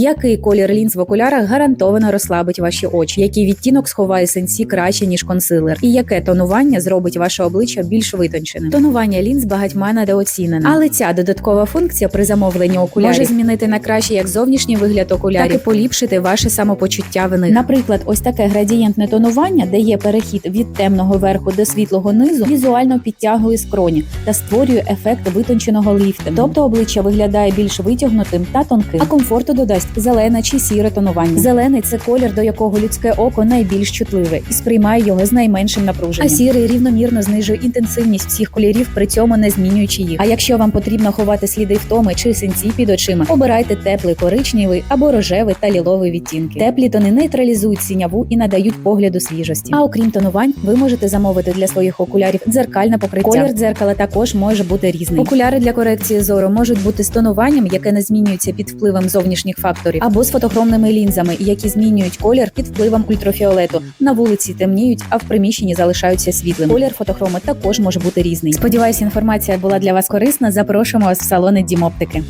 Який колір лінз в окулярах гарантовано розслабить ваші очі? Який відтінок сховає сенсі краще ніж консилер? І яке тонування зробить ваше обличчя більш витонченим? Тонування лінз багатьма недооцінене. Але ця додаткова функція при замовленні окулярів може змінити на краще як зовнішній вигляд окулярів, так і поліпшити ваше самопочуття в них. Наприклад, ось таке градієнтне тонування, де є перехід від темного верху до світлого низу, візуально підтягує скроні та створює ефект витонченого ліфтингу. Тобто обличчя виглядає більш витягнутим та тонким, а комфорту додасть зелене чи сіре тонування. Зелений це колір, до якого людське око найбільш чутливе і сприймає його з найменшим напруженням. А сірий рівномірно знижує інтенсивність всіх кольорів, при цьому не змінюючи їх. А якщо вам потрібно ховати сліди втоми чи синці під очима, обирайте теплий коричневий або рожевий та ліловий відтінки. Теплі тони нейтралізують сіняву і надають погляду свіжості. А окрім тонувань, ви можете замовити для своїх окулярів дзеркальне покриття. Колір дзеркала також може бути різний. Окуляри для корекції зору можуть бути з тонуванням, яке не змінюється під впливом зовнішніх факторів, або з фотохромними лінзами, які змінюють колір під впливом ультрафіолету. На вулиці темніють, а в приміщенні залишаються світлим. Колір фотохроми також може бути різний. Сподіваюся, інформація була для вас корисна. Запрошуємо вас в салони Дімоптики.